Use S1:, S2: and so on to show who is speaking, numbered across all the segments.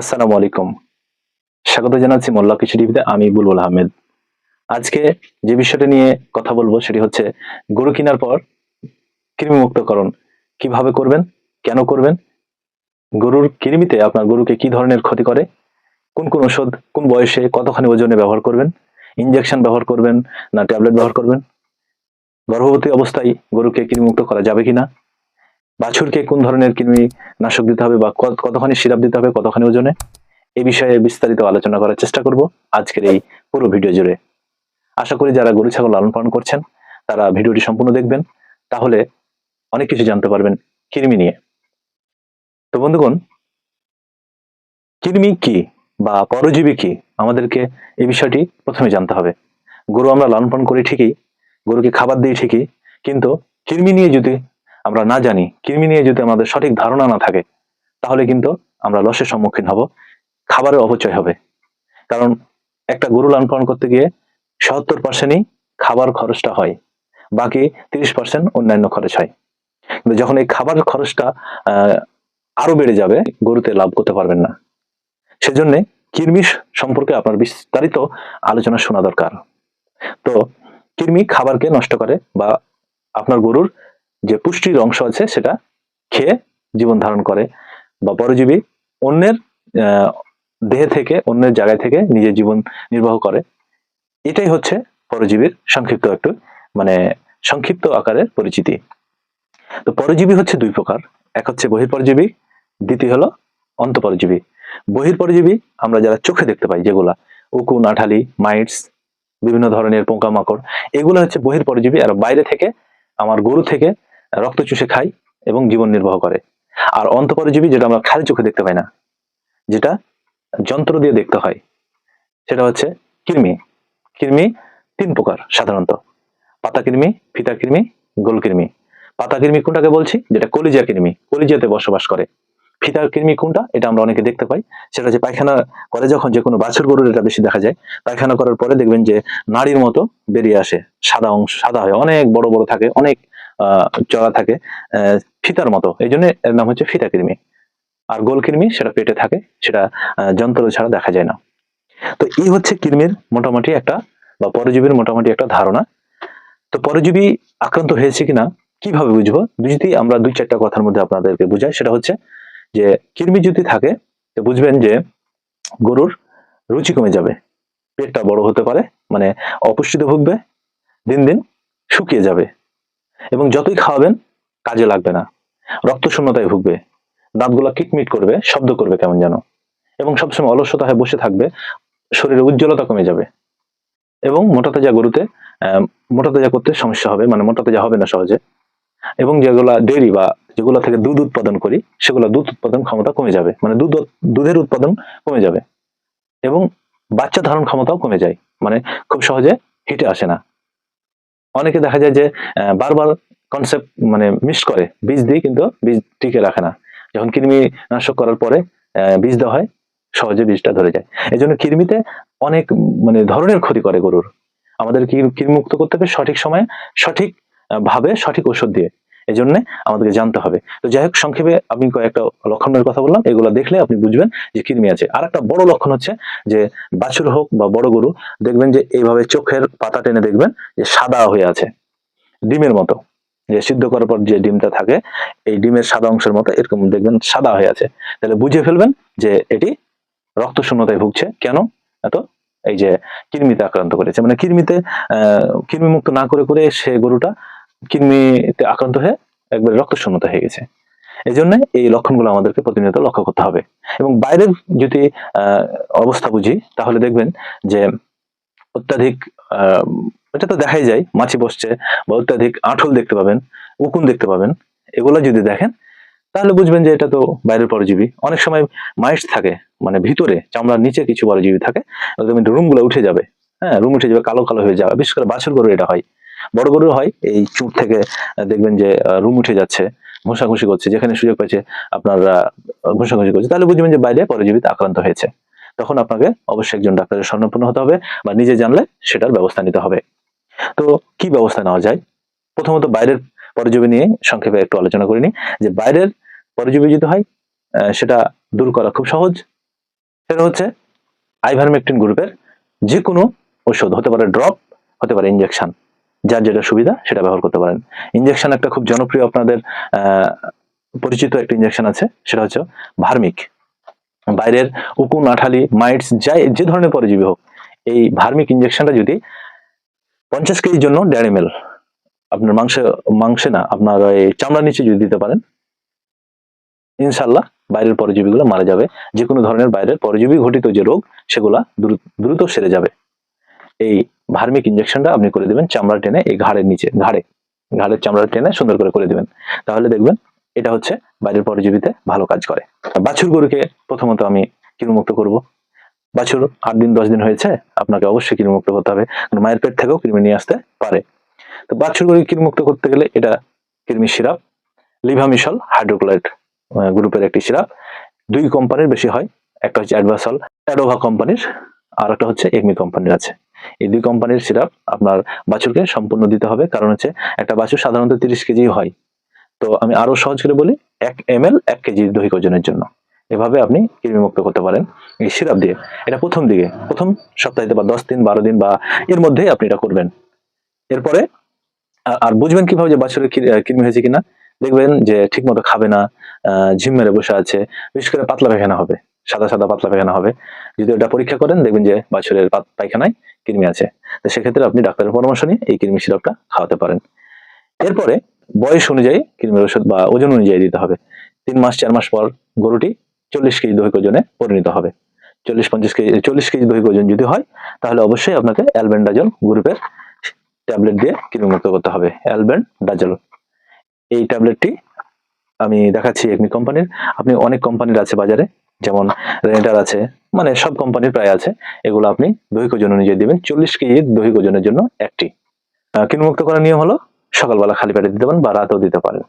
S1: আসসালামু আলাইকুম। স্বাগত জানাচ্ছি মোল্লা কৃষি টিভিতে, আমি বুলবুল আহমেদ। আজকে যে বিষয়টা নিয়ে কথা বলব সেটি হচ্ছে গরু কেনার পর কৃমিমুক্তকরণ। কীভাবে করবেন? কেন করবেন? গরুর কৃমিতে আপনার গরুকে কি ধরনের ক্ষতি করে? কোন কোন ওষুধ কোন বয়সে, কতখানি ওজনে ব্যবহার করবেন? ইঞ্জেকশন ব্যবহার করবেন না ট্যাবলেট ব্যবহার করবেন? গর্ভবতী অবস্থায় গরুকে কৃমিমুক্ত করা যাবে কিনা? বাছুরকে কোন ধরনের কৃমি নাশক দিতে হবে বা কত- কতখানি সিরাপ দিতে হবে কতখানি ওজনে? এই বিষয়ে বিস্তারিত আলোচনা করার চেষ্টা করব আজকের এই পুরো ভিডিও জুড়ে। আশা করি যারা গরু, ছাগল লালন পালন করছেন, তারা ভিডিওটি সম্পূর্ণ দেখবেন। তাহলে অনেক কিছু জানতে পারবেন কৃমি নিয়ে। তো বন্ধুগণ, কৃমি কি বা পরজীবী কি? আমাদেরকে এই বিষয়টি প্রথমে জানতে হবে। গরু আমরা লালন পালন করি ঠিকই, গরুকে খাবার দিই ঠিকই, কিন্তু কৃমি নিয়ে যদি আমরা না জানি কৃমি নিয়ে যদি আমাদের সঠিক ধারণা না থাকে, তাহলে কিন্তু আমরা লসের সম্মুখীন হব, খাবারের অপচয় হবে। কারণ একটা গরু লালন পালন করতে গিয়ে সত্তর পার্সেন্টই খাবার খরচটা হয়, বাকি তিরিশ পার্সেন্ট অন্যান্য খরচ হয়। কিন্তু যখন এই খাবার খরচটা আরও বেড়ে যাবে, গরুতে লাভ করতে পারবেন না। সেজন্য কৃমি সম্পর্কে আপনার বিস্তারিত আলোচনা শোনা দরকার। তো কৃমি খাবারকে নষ্ট করে বা আপনার গরুর যে পুষ্টির অংশ আছে সেটা খেয়ে জীবন ধারণ করে বা পরজীবী অন্যের দেহে থেকে, অন্যের জায়গায় থেকে নিজের জীবন নির্বাহ করে। এটাই হচ্ছে পরজীবীর সংক্ষিপ্ত একটু মানে সংক্ষিপ্ত আকারের পরিচিতি। তো পরজীবী হচ্ছে দুই প্রকার। এক হচ্ছে বহির্পরজীবী দ্বিতীয় হলো অন্তঃপরজীবী। বহির্পরজীবী আমরা যারা চোখে দেখতে পাই, যেগুলা উকুন, আঠালি, মাইটস, বিভিন্ন ধরনের পোকামাকড়, এগুলো হচ্ছে বহির্পরজীবী আর বাইরে থেকে, আমার গরু থেকে রক্ত চুষে খায় এবং জীবন নির্বাহ করে। আর অন্তঃপরজীবী যেটা আমরা খালি চোখে দেখতে পাই না, যেটা যন্ত্র দিয়ে দেখতে হয়, সেটা হচ্ছে কৃমি। কৃমি তিন প্রকার সাধারণত। পাতা কৃমি, ফিতা কৃমি, গোল কৃমি। পাতা কৃমি কোনটাকে বলছি? যেটা কলিজা কৃমি, কলিজাতে বসবাস করে। ফিতা কৃমি কোনটা? এটা আমরা অনেকে দেখতে পাই। সেটা হচ্ছে পায়খানা করে যখন যে কোনো বাছুর গরুর এটা বেশি দেখা যায়। পায়খানা করার পরে দেখবেন যে নাড়ির মতো বেরিয়ে আসে, সাদা অংশ, সাদা হয়, অনেক বড় বড় থাকে, অনেক চড়া থাকে ফিতার মতো। এই জন্য এর নাম হচ্ছে ফিতা কৃমি। আর গোল কৃমি সেটা পেটে থাকে, সেটা যন্ত্র ছাড়া দেখা যায় না। তো এই হচ্ছে কৃমির মোটামুটি একটা, বা পরজীবীর মোটামুটি একটা ধারণা। তো পরজীবী আক্রান্ত হয়েছে কিনা, কীভাবে বুঝব? যদি আমরা দুই চারটা কথার মধ্যে আপনাদেরকে বুঝাই, সেটা হচ্ছে যে, কৃমি যদি থাকে, তো বুঝবেন যে, গরুর রুচি কমে যাবে। পেটটা বড় হতে পারে মানে অপুষ্টিতে ভুগবে, দিন দিন শুকিয়ে যাবে। এবং যতই খাওয়াবেন, কাজে লাগবে না। রক্ত শূন্যতায় ভুগবে। দাঁতগুলো কিটমিট করবে, শব্দ করবে কেমন যেন। এবং সবসময় অলসতা হয়ে বসে থাকবে শরীরে উজ্জ্বলতা কমে যাবে। এবং মোটা তাজা গরুতে মোটা তাজা করতে সমস্যা হবে মানে মোটা তাজা হবে না সহজে। এবং যেগুলা ডেয়ারি বা যেগুলো থেকে দুধ উৎপাদন করি, সেগুলো দুধ উৎপাদন ক্ষমতা কমে যাবে। মানে দুধ, দুধের উৎপাদন কমে যাবে। এবং বাচ্চা ধারণ ক্ষমতাও কমে যায়। মানে খুব সহজে হিটে আসে না। অনেকে দেখা যায় যে বারবার কনসেপ্ট মানে মিস করে, বীজ দিয়ে কিন্তু বীজ টিকে রাখে না। যখন কৃমি নাশক করার পরে বীজ দেওয়া হয়, সহজে বীজটা ধরে যায়। এই জন্য কৃমিতে অনেক মানে ধরনের ক্ষতি করে গরুর। আমাদের কৃমিমুক্ত করতে হবে? সঠিক সময়ে সঠিক ভাবে সঠিক ওষুধ দিয়ে। এই জন্য আমাদেরকে জানতে হবে। তো যাই হোক, সংক্ষেপে আমি কয়েকটা লক্ষণের কথা বললাম। এগুলো দেখলে আপনি বুঝবেন যে কৃমি আছে। আর একটা বড় লক্ষণ হচ্ছে যে বাছুর হোক বা বড় গরু, দেখবেন যে এইভাবে চোখের পাতা টেনে দেখবেন যে সাদা হয়ে আছে। ডিমের মতো। যে সিদ্ধ করার পর যে ডিমটা থাকে, এই ডিমের সাদা অংশের মতো এরকম দেখবেন সাদা হয়ে আছে। তাহলে বুঝে ফেলবেন যে এটি রক্ত শূন্যতায় ভুগছে। কেন? এত এই যে কৃমিতে আক্রান্ত করেছে। মানে কৃমিতে আহ কৃমি মুক্ত না করে করে সে গরুটা কৃমিতে আক্রান্ত হয়ে একবারে রক্ত শূন্যতা হয়ে গেছে। এই জন্য এই লক্ষণগুলো আমাদেরকে প্রতিনিয়ত লক্ষ্য করতে হবে। এবং বাইরের যদি অবস্থা বুঝি, তাহলে দেখবেন যে অত্যাধিক এটা তো দেখাই যায়, মাছি বসছে বা অত্যাধিক আঁঠল দেখতে পাবেন, উকুন দেখতে পাবেন, এগুলো যদি দেখেন, তাহলে বুঝবেন যে এটা তো বাইরের পরজীবী। অনেক সময় মাইস থাকে মানে ভিতরে, চামড়ার নিচে কিছু পরজীবী থাকে একদম রুমগুলো উঠে যাবে। হ্যাঁ রুম উঠে যাবে, কালো কালো হয়ে যাবে, বিশেষ করে বাছুর গরু এটা হয়। বড় গরু হয়, এই চুট থেকে দেখবেন যে রুম উঠে যাচ্ছে, ঘষাঘষি করছে, যেখানে সুযোগ পাচ্ছে আপনার ঘষাঘষি করছে, তাহলে বুঝবেন যে বাইরে পরজীবীতে আক্রান্ত হয়েছে। তখন আপনাকে অবশ্যই একজন ডাক্তারের স্বর্ণপূর্ণ হতে হবে বা নিজে জানলে সেটার ব্যবস্থা নিতে হবে। তো কি ব্যবস্থা নেওয়া যায়? প্রথমত বাইরের পরজীবী নিয়ে সংক্ষেপে একটু আলোচনা করিনি যে বাইরের পরজীবী যদি হয় সেটা দূর করা খুব সহজ। সেটা হচ্ছে আইভারমেকটিন গ্রুপের যে কোনো ওষুধ হতে পারে ড্রপ হতে পারে ইনজেকশন যার যেটা সুবিধা সেটা ব্যবহার করতে পারেন। ইঞ্জেকশন একটা খুব জনপ্রিয় আপনাদের পরিচিত একটা ইঞ্জেকশন আছে, সেটা হচ্ছে ভার্মিক বাইরের উকুন, আঠালি, মাইটস, যাই, যে ধরনের পরজীবী হোক, এই ভার্মিক ইঞ্জেকশনটা যদি পঞ্চাশ কেজির জন্য দেড় এম আপনার মাংসে মাংসে না, আপনার এই চামড়ার নিচে যদি দিতে পারেন ইনশাল্লাহ বাইরের পরজীবীগুলো মারা যাবে। যে কোনো ধরনের বাইরের পরজীবী ঘটিত যে রোগ, সেগুলা দ্রুত সেরে যাবে। এই ভার্মিক ইনজেকশনটা আপনি করে দিবেন চামড়া টেনে এই ঘাড়ের নিচে, ঘাড়ে, ঘাড়ের চামড়া টেনে সুন্দর করে করে দিবেন। তাহলে দেখবেন এটা হচ্ছে বাইরের পরজীবীতে ভালো কাজ করে। বাছুর গরুকে প্রথমত আমি কিরুমুক্ত করব। বাছুর আট দিন, দশ দিন হয়েছে, আপনাকে অবশ্যই কৃমিমুক্ত করতে হবে। মায়ের পেট থেকেও কৃমি নিয়ে আসতে পারে। তো বাছুর গরুকে কৃমিমুক্ত করতে গেলে এটা কৃমি সিরাপ লিভামিসল হাইড্রোক্লোরাইড গ্রুপের একটি সিরাপ। দুই কোম্পানির বেশি হয়, একটা হচ্ছে অ্যাডভাসল অ্যাডোভা কোম্পানির আর একটা হচ্ছে একমি কোম্পানির আছে। এই দুই কোম্পানির সিরাপ আপনার বাছুরকে সম্পূর্ণ দিতে হবে। কারণ হচ্ছে একটা বাছুর সাধারণত তিরিশ কেজি হয়। তো আমি আরও সহজ করে বলি, এক এম এল এক কেজি দৈহিক ওজনের জন্য। এভাবে আপনি কৃমিমুক্ত করতে পারেন এই সিরাপ দিয়ে। এটা প্রথম দিকে, প্রথম সপ্তাহে বা দশ দিন, বারো দিন বা এর মধ্যেই আপনি এটা করবেন। এরপরে আর বুঝবেন কীভাবে যে বাছুরের কৃমি হয়েছে কিনা। দেখবেন যে ঠিক মতো খাবে না ঝিম মেরে বসে আছে। বিশেষ করে পাতলা পায়খানা হবে। সাদা সাদা পাতলা পায়খানা হবে। যদি ওটা পরীক্ষা করেন, দেখবেন যে বাছুরের পায়খানায় কৃমি আছে। তো সেক্ষেত্রে আপনি ডাক্তারের পরামর্শ নিয়ে এই কৃমি সিরাপটা খাওয়াতে পারেন। এরপরে বয়স অনুযায়ী কৃমির ওষুধ বা ওজন অনুযায়ী দিতে হবে। তিন মাস, চার মাস পর গরুটি চল্লিশ কেজি দৈহিক ওজনে পরিণত হবে। চল্লিশ, পঞ্চাশ কেজি, চল্লিশ কেজি দৈহিক ওজন যদি হয়, তাহলে অবশ্যই আপনাকে অ্যালবেন্ডাজল গ্রুপের ট্যাবলেট দিয়ে কৃমিমুক্ত করতে হবে। অ্যালবেন্ডাজল। এই ট্যাবলেটটি আমি দেখাচ্ছি একমি কোম্পানির। আপনি অনেক কোম্পানির আছে বাজারে। যেমন রেন্টার আছে মানে সব কোম্পানির প্রায় আছে এগুলো আপনি দৈহিক ওজন অনুযায়ী দিবেন চল্লিশ কেজি দৈহিক ওজনের জন্য একটি। আহ, কৃমিমুক্ত করার নিয়ম হলো সকালবেলা খালি পেটে দিতে পারেন বা রাতেও দিতে পারেন।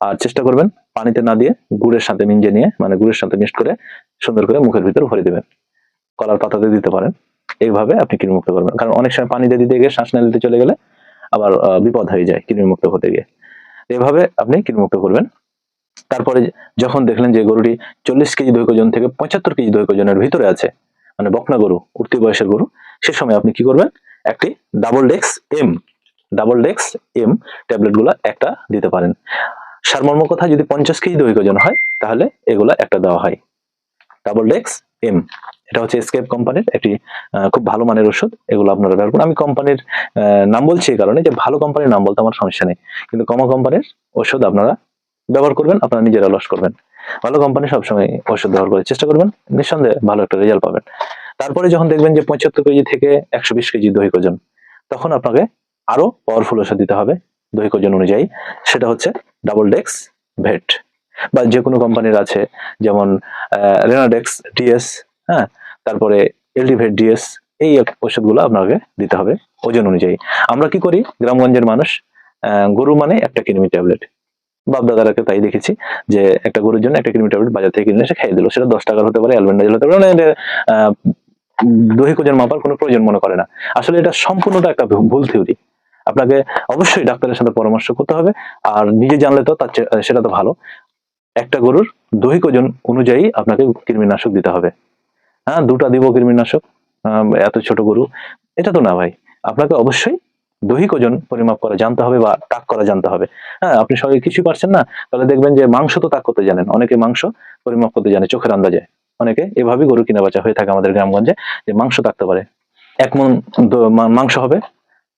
S1: আর চেষ্টা করবেন পানিতে না দিয়ে গুড়ের সাথে মিঞ্জে নিয়ে মানে গুড়ের সাথে মিক্সড করে সুন্দর করে মুখের ভিতর ভরে দিবেন। কলার পাতাতে দিতে পারেন। এইভাবে আপনি কৃমিমুক্ত করবেন। কারণ অনেক সময় পানিতে দিতে গিয়ে শ্বাস নালিতে চলে গেলে আবার বিপদ হয়ে যায় কৃমিমুক্ত হতে গিয়ে। এভাবে আপনি কৃমিমুক্ত করবেন। তারপরে যখন দেখলেন যে গরুটি চল্লিশ কেজি দৈহিক ওজন থেকে পঁচাত্তর কেজি দৈহিক ওজনের ভিতরে আছে মানে বকনা গরু, উঠতি বয়সের গরু, সে সময় আপনি কি করবেন? একটি double dex M double dex M ট্যাবলেটগুলা একটা দিতে পারেন। সারমর্ম কথা, যদি পঞ্চাশ কেজি দৈহিক ওজন হয়, তাহলে এগুলা একটা দেওয়া হয়। ডাবল ডেক্স এম এটা হচ্ছে স্কেপ কোম্পানির একটি খুব ভালো মানের ওষুধ, এগুলো আপনারা ব্যবহার করুন। আমি কোম্পানির নাম বলছি এই কারণে যে ভালো কোম্পানির নাম বলতে আমার সমস্যা নেই, কিন্তু কমা কোম্পানির ওষুধ আপনারা ব্যবহার করবেন, আপনারা নিজেরা লস করবেন। ভালো কোম্পানি সবসময় ওষুধ ব্যবহার করার চেষ্টা করবেন, নিঃসন্দেহে ভালো একটা রেজাল্ট পাবেন। তারপরে যখন দেখবেন যে পঁচাত্তর কেজি থেকে একশো বিশ কেজি দৈহিক ওজন তখন আপনাকে আরও পাওয়ারফুল ওষুধ দিতে হবে দৈহিক ওজন অনুযায়ী। সেটা হচ্ছে ডাবল ডেক্স ভেট বা যে কোনো কোম্পানির আছে, যেমন রেনাডেক্স ডিএস হ্যাঁ? তারপরে এলডিভেট ডিএস এই ওষুধগুলো আপনাকে দিতে হবে ওজন অনুযায়ী। আমরা কি করি? গ্রামগঞ্জের মানুষ গরু মানে একটা কৃমি ট্যাবলেট। বাপ দাদারাকে তাই দেখেছি যে একটা গরুর জন্য একটা ট্যাবলেট বাজার থেকে কিনে এসে খাইয়ে দিল। সেটা দশ টাকার হতে পারে অ্যালবেন্ডাজল হতে পারে মানে দৈহিক ওজন মাপার কোনো প্রয়োজন মনে করে না। আসলে এটা সম্পূর্ণটা একটা ভুল থিওরি আপনাকে অবশ্যই ডাক্তারের সাথে পরামর্শ করতে হবে, আর নিজে জানলে তো তার সেটা তো ভালো। একটা গরুর দৈহিক ওজন অনুযায়ী আপনাকে কৃমিনাশক দিতে হবে। হ্যাঁ দুটা দিব কৃমিনাশক এত ছোট গরু, এটা তো না ভাই। আপনাকে অবশ্যই দৈহিক ওজন পরিমাপ করা জানতে হবে বা তাক করা জানতে হবে। হ্যাঁ আপনি সবাই কিছু পারছেন না, তাহলে দেখবেন যে মাংস তো তাক করতে জানেন। অনেকে মাংস পরিমাপ করতে জানে, চোখের আন্দাজে। অনেকে এভাবেই গরু কিনা বাচ্চা হয়ে থাকে আমাদের গ্রামগঞ্জে, যে মাংস থাকতে পারে। এক মন মাংস হবে।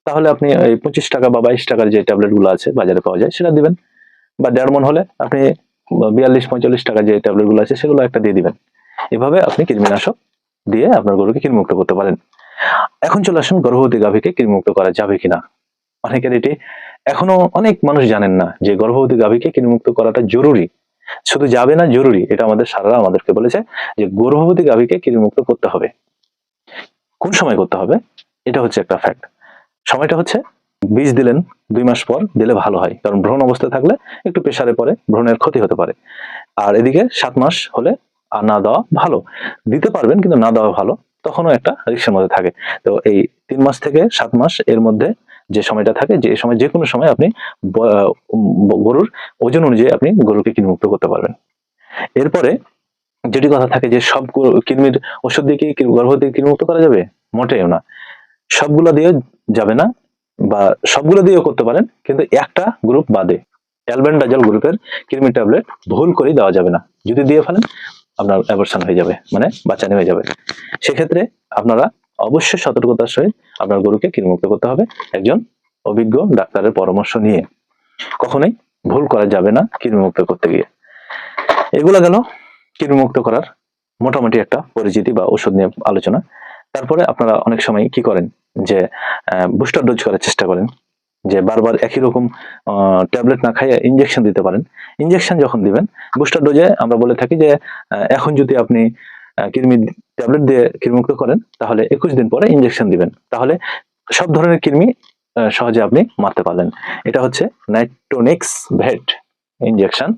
S1: তাহলে আপনি এই পঁচিশ টাকা বা বাইশ টাকার যে ট্যাবলেটগুলো আছে বাজারে পাওয়া যায়, সেটা দিবেন। বা দেড় মন হলে আপনি বিয়াল্লিশ, পঁয়তাল্লিশ টাকা যে ট্যাবলেটগুলো আছে, সেগুলো একটা দিয়ে দিবেন। এভাবে আপনি কৃমিনাশক দিয়ে আপনার গরুকে কৃমিমুক্ত করতে পারেন। এখন চলে আসুন গর্ভবতী গাভীকে কৃমিমুক্ত করা যাবে কিনা? অনেকের এটি এখনও অনেক মানুষ জানেন না যে গর্ভবতী গাভীকে কৃমিমুক্ত করাটা জরুরি। শুধু যাবে না জরুরি, এটা আমাদের সারারা আমাদেরকে বলেছে যে গর্ভবতী গাভীকে কৃমিমুক্ত করতে হবে। কোন সময় করতে হবে? এটা হচ্ছে একটা ফ্যাক্ট সময়টা হচ্ছে বীজ দিলেন দুই মাস পর, দিলে ভালো হয়। কারণ ভ্রূণ অবস্থায় থাকলে একটু প্রেসারে পরে ভ্রূণের ক্ষতি হতে পারে। আর এদিকে সাত মাস হলে আর না দেওয়া ভালো। দিতে পারবেন, কিন্তু না দেওয়া ভালো। তখনও একটা রিক্সের মধ্যে থাকে। তো এই তিন মাস থেকে সাত মাস এর মধ্যে যে সময়টা থাকে, যে সময়, যে কোনো সময় আপনি গরুর ওজন অনুযায়ী আপনি গরুকে কিনমুক্ত করতে পারবেন। এরপরে যেটি কথা থাকে যে সব কৃমির ওষুধ দিয়ে কি গর্ভবতী কৃমিমুক্ত করা যাবে? মোটেও না। সবগুলো দিয়ে যাবে না বা সবগুলো দিয়েও করতে পারেন, কিন্তু একটা গ্রুপ বাদে, অ্যালবেন্ডাজল গ্রুপের কৃমি ট্যাবলেট ভুল করে দেওয়া যাবে না। যদি দিয়ে ফেলেন আপনার অ্যাবর্শন হয়ে যাবে মানে বাচ্চানি হয়ে যাবে। সেক্ষেত্রে আপনারা অবশ্যই সতর্কতার সহিত আপনার গরুকে কৃমিমুক্ত করতে হবে, একজন অভিজ্ঞ ডাক্তারের পরামর্শ নিয়ে। কখনোই ভুল করা যাবে না কৃমিমুক্ত করতে গিয়ে। এগুলো গেল কৃমিমুক্ত করার মোটামুটি একটা পরিচিতি বা ওষুধ নিয়ে আলোচনা। তারপরে আপনারা অনেক সময় কি করেন? যে বুস্টার ডোজ করার চেষ্টা করেন। যে বারবার একই রকম ট্যাবলেট না খাইয়ে ইঞ্জেকশন দিতে পারেন। ইঞ্জেকশন যখন দিবেন বুস্টার ডোজে আমরা বলে থাকি যে এখন যদি আপনি কৃমি ট্যাবলেট দিয়ে কৃমিমুক্ত করেন, তাহলে একুশ দিন পরে ইঞ্জেকশন দিবেন। তাহলে সব ধরনের কৃমি সহজে আপনি মারতে পারলেন। এটা হচ্ছে নাইট্রোনিক্স ভেট ইনজেকশন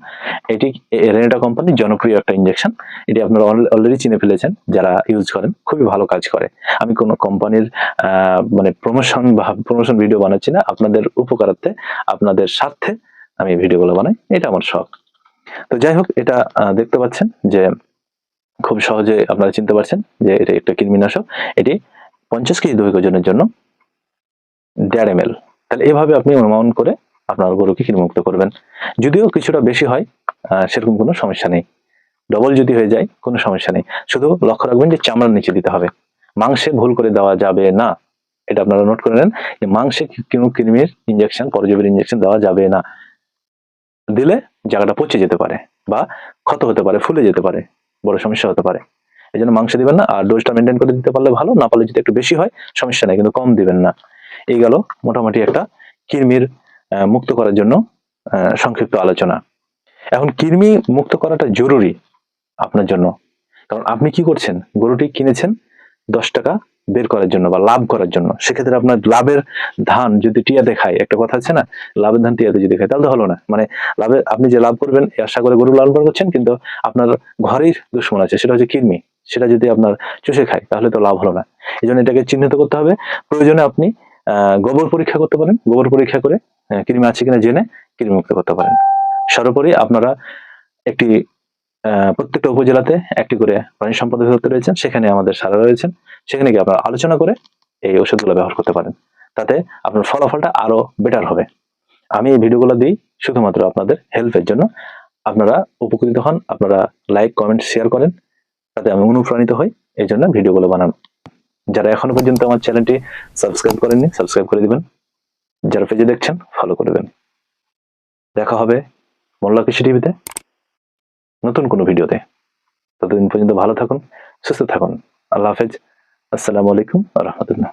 S1: এটি রেনেটা কোম্পানির জনপ্রিয় একটা ইনজেকশন এটি আপনারা অলরেডি চিনে ফেলেছেন, যারা ইউজ করেন, খুবই ভালো কাজ করে। আমি কোনো কোম্পানির মানে প্রমোশন বা প্রমোশন ভিডিও বানাচ্ছি না, আপনাদের উপকারার্থে, আপনাদের স্বার্থে আমি ভিডিওগুলো বানাই, এটা আমার শখ। তো যাই হোক, এটা দেখতে পাচ্ছেন যে খুব সহজে আপনারা চিনতে পারছেন যে এটা একটা কৃমিনাশক, এটি পঞ্চাশ কেজি দৈহিক ওজনের জন্য দেড় এম তাহলে এভাবে আপনি অনুমান করে আপনার গরুকে কৃমিমুক্ত করবেন। যদিও কিছুটা বেশি হয় সেরকম কোনো সমস্যা নেই। ডবল যদি হয়ে যায়, কোনো সমস্যা নেই। শুধু লক্ষ্য রাখবেন যে চামড়ার নিচে দিতে হবে। মাংসে ভুল করে দেওয়া যাবে না। এটা আপনারা নোট করে নেন যে মাংসে কোনো কৃমির ইঞ্জেকশন পরজীবীর ইঞ্জেকশন দেওয়া যাবে না। দিলে জায়গাটা পচে যেতে পারে বা ক্ষত হতে পারে, ফুলে যেতে পারে, বড় সমস্যা হতে পারে। এই জন্য মাংস দিবেন না আর ডোজটা মেনটেন করে দিতে পারলে ভালো, না পারলে যদি একটু বেশি হয়, সমস্যা নেই, কিন্তু কম দিবেন না। এই গেল মোটামুটি একটা কৃমির মুক্ত করার জন্য সংক্ষিপ্ত আলোচনা। এখন কৃমি মুক্ত করাটা জরুরি আপনার জন্য। কারণ আপনি কি করছেন? গরুটি কিনেছেন দশ টাকা বের করার জন্য বা লাভ করার জন্য। সেক্ষেত্রে আপনার লাভের ধান যদি টিয়াতে খায়, একটা কথা আছে না? লাভের ধান টিয়াতে যদি খায়, তাহলে তো হলো না। মানে লাভের, আপনি যে লাভ করবেন আশা করে গরু লালন পালন করছেন, কিন্তু আপনার ঘরেই দুশ্মন আছে, সেটা হচ্ছে কৃমি। সেটা যদি আপনার চষে খায়, তাহলে তো লাভ হলো না। এই জন্য এটাকে চিহ্নিত করতে হবে। প্রয়োজনে আপনি গোবর পরীক্ষা করতে পারেন। গোবর পরীক্ষা করে কৃমি আছে কিনা জেনে কৃমি মুক্ত করতে পারেন। সর্বোপরি আপনারা একটি প্রত্যেকটা উপজেলাতে একটি করে প্রাণী সম্পদ অধিদপ্তর রয়েছেন, সেখানে আমাদের সারা রয়েছেন। সেখানে গিয়ে আপনারা আলোচনা করে এই ওষুধগুলো ব্যবহার করতে পারেন। তাতে আপনার ফলাফলটা আরও বেটার হবে। আমি এই ভিডিওগুলো দিই শুধুমাত্র আপনাদের হেল্পের জন্য। আপনারা উপকৃত হন, আপনারা লাইক কমেন্ট শেয়ার করেন, তাতে আমি অনুপ্রাণিত হই, এই জন্য ভিডিওগুলো বানানো। যারা এখনও পর্যন্ত আমার চ্যানেলটি সাবস্ক্রাইব করেননি সাবস্ক্রাইব করে দিবেন। যারা পেজে দেখছেন ফলো করবেন দেখা হবে মোল্লা কৃষি টিভিতে নতুন কোনো ভিডিওতে। ততদিন পর্যন্ত ভালো থাকুন, সুস্থ থাকুন। আল্লাহ হাফেজ। আসসালামু আলাইকুম রহমতুল্লাহ।